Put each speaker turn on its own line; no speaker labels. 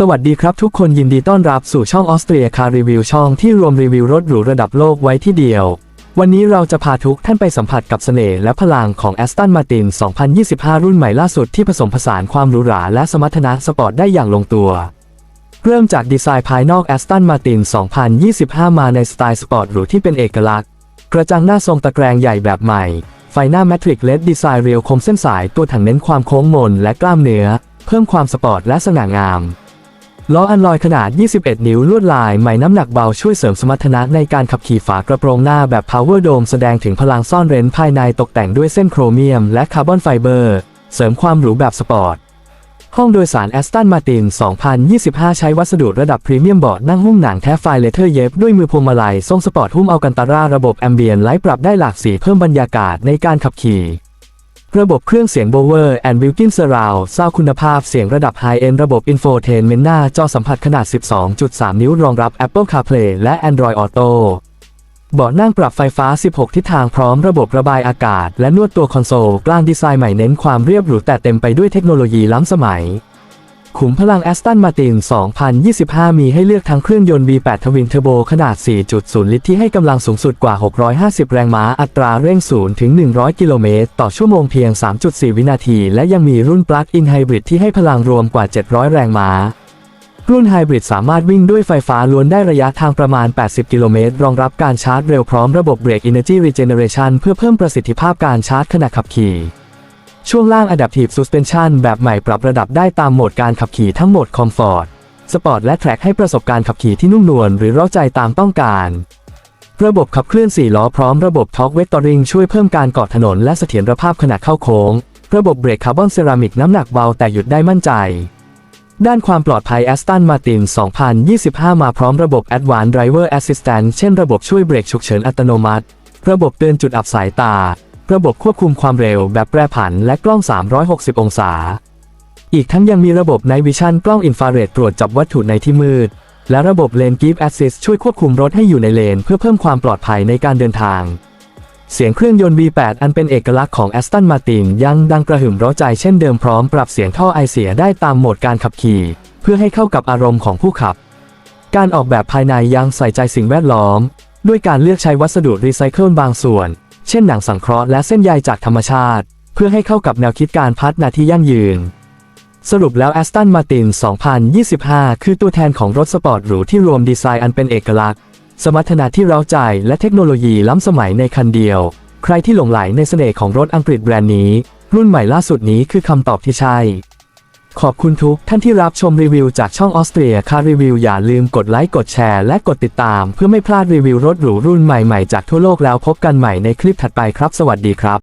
สวัสดีครับทุกคนยินดีต้อนรับสู่ช่องออสเตรียคารีวิวช่องที่รวมรีวิวรถหรูระดับโลกไว้ที่เดียว วันนี้เราจะพาทุกท่านไปสัมผัสกับเสน่ห์และพลังของ Aston Martin 2025 รุ่นใหม่ล่าสุดที่ผสมผสานความหรูหราและสมรรถนะสปอร์ตได้อย่างลงตัว เริ่มจากดีไซน์ภายนอก Aston Martin 2025 มาในสไตล์สปอร์ตหรูที่เป็นเอกลักษณ์ กระจังหน้าทรงตะแกรงใหญ่แบบใหม่ ไฟหน้าแมทริกเลดดีไซน์เรียวคมเส้นสายตัวถังเน้นความโค้งมนและกล้ามเนื้อ เพิ่มความสปอร์ตและสง่างาม ล้ออันลอยขนาด 21 นิ้วลวดลายใหม่น้ำหนักเบาช่วยเสริมสมรรถนะในการขับขี่ฝากระโปรงหน้าแบบ Power Dome แสดงถึงพลังซ่อนเร้นภายในตกแต่งด้วยเส้นโครเมียมและคาร์บอนไฟเบอร์ เสริมความหรูแบบสปอร์ต ห้องโดยสาร Aston Martin 2025 ใช้วัสดุระดับพรีเมียมเบาะนั่งหุ้มหนังแท้ไฟเลเทอร์เย็บด้วยมือพวงมาลัยทรงสปอร์ตหุ้มอัลกันตาราระบบแอมเบียนไลท์ปรับได้หลากสีเพิ่มบรรยากาศในการขับขี่ ระบบเครื่องเสียง Bowers and Wilkins Surround สร้างคุณภาพเสียงระดับ High End ระบบ Infotainment หน้าจอสัมผัสขนาด 12.3 นิ้วรองรับ Apple CarPlay และ Android Auto เบาะนั่งปรับไฟฟ้า 16 ทิศทางพร้อมระบบระบายอากาศ และนวดตัวคอนโซลกลางดีไซน์ใหม่เน้นความเรียบหรูแต่เต็มไปด้วยเทคโนโลยีล้ำสมัย ขุมพลัง Aston Martin 2025 มีให้เลือกทั้งเครื่องยนต์ V8 ทวินเทอร์โบขนาด 4.0 ลิตรที่ให้กำลังสูงสุดกว่า 650 แรงม้า อัตราเร่ง 0 ถึง 100 กิโลเมตร ต่อชั่วโมงเพียง 3.4 วินาที และยังมีรุ่นปลั๊กอินไฮบริดที่ให้พลังรวมกว่า 700 แรงม้า รุ่นไฮบริดสามารถวิ่งด้วยไฟฟ้าล้วนได้ระยะทางประมาณ 80 กิโลเมตร รองรับการชาร์จเร็วพร้อมระบบเบรก Energy Regeneration เพื่อเพิ่มประสิทธิภาพการชาร์จขณะขับขี่ ช่วงล่าง Adaptive Suspension แบบใหม่ปรับระดับได้ตามโหมดการขับขี่ทั้งโหมด Comfort Sport และ Track ให้ประสบการณ์ขับขี่ที่นุ่มนวลหรือเร้าใจตามต้องการ ระบบขับเคลื่อน 4 ล้อพร้อมระบบ Torque Vectoring ช่วยเพิ่มการเกาะถนนและเสถียรภาพขณะเข้าโค้ง ระบบเบรกคาร์บอนเซรามิกน้ำหนักเบาแต่หยุดได้มั่นใจ ด้านความปลอดภัย Aston Martin 2025 มาพร้อมระบบ Advanced Driver Assistance เช่นระบบช่วยเบรกฉุกเฉินอัตโนมัติ ระบบเตือนจุดอับสายตา ระบบควบคุมความเร็วแบบแปรผันและกล้อง 360 องศา อีกทั้งยังมีระบบ Night Vision กล้องอินฟราเรดตรวจจับวัตถุในที่มืด และระบบ Lane Keep Assist ช่วยควบคุมรถให้อยู่ในเลน เพื่อเพิ่มความปลอดภัยในการเดินทาง เสียงเครื่องยนต์ V8 อันเป็นเอกลักษณ์ของ Aston Martin ยังดังกระหึ่มร้าใจเช่นเดิมพร้อมปรับเสียงท่อไอเสียได้ตามโหมดการขับขี่ เพื่อให้เข้ากับอารมณ์ของผู้ขับ การออกแบบภายในยังใส่ใจสิ่งแวดล้อม ด้วยการเลือกใช้วัสดุรีไซเคิลบางส่วน เช่นหนังสังเคราะห์และเส้นใยจากธรรมชาติ เพื่อให้เข้ากับแนวคิดการพัฒนาที่ยั่งยืน สรุปแล้ว Aston Martin 2025 คือตัวแทนของรถสปอร์ตหรูที่รวมดีไซน์อันเป็นเอกลักษณ์ สมรรถนะที่เร้าใจและเทคโนโลยีล้ำสมัยในคันเดียว ใครที่หลงไหลในเสน่ห์ของรถอังกฤษแบรนด์นี้ รุ่นใหม่ล่าสุดนี้คือคำตอบที่ใช่ ขอบคุณทุกท่านที่รับชมรีวิวจากช่องออสเตรียคารีวิวอย่าลืมกดไลค์กดแชร์และกดติดตาม เพื่อไม่พลาดรีวิวรถหรูรุ่นใหม่ๆจากทั่วโลกแล้วพบกันใหม่ในคลิปถัดไปครับ สวัสดีครับ